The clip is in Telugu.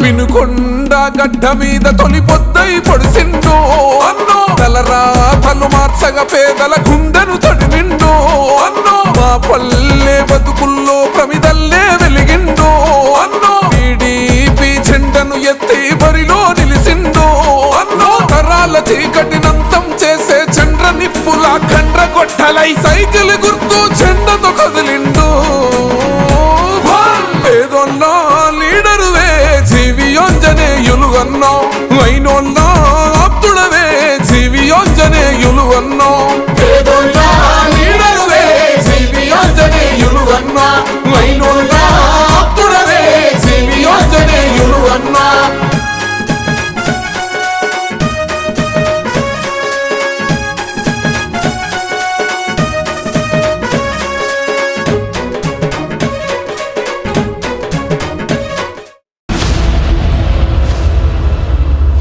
పినుకొండా గడ్డ మీద తొలి పొద్దై పొడిసిండు. అన్నో తలరా తలు మార్చగా పేదల గుండెను తొడిమిండు అన్నో మా పల్లె బతుకుల్లో ప్రమిదల్లే వెలిగిండు. అన్నో టీడీపీ చెండను ఎత్తి బరిలో నిలిసిండు. అన్నో తరాల చీకటినంతం చేసే చండ్ర నిప్పులా కండ్ర కొట్టలై సైకిల్ గుర్తు చెండతో కదిలిండు. పేదోళ్ళ ಯುಲುವನ್ನೋ ವೈನೋನ್ನ ಅಪ್ಪುಡವೇ ಜೀವಿ ಯೋಜನೆ ಯುಲುವನ್ನೋ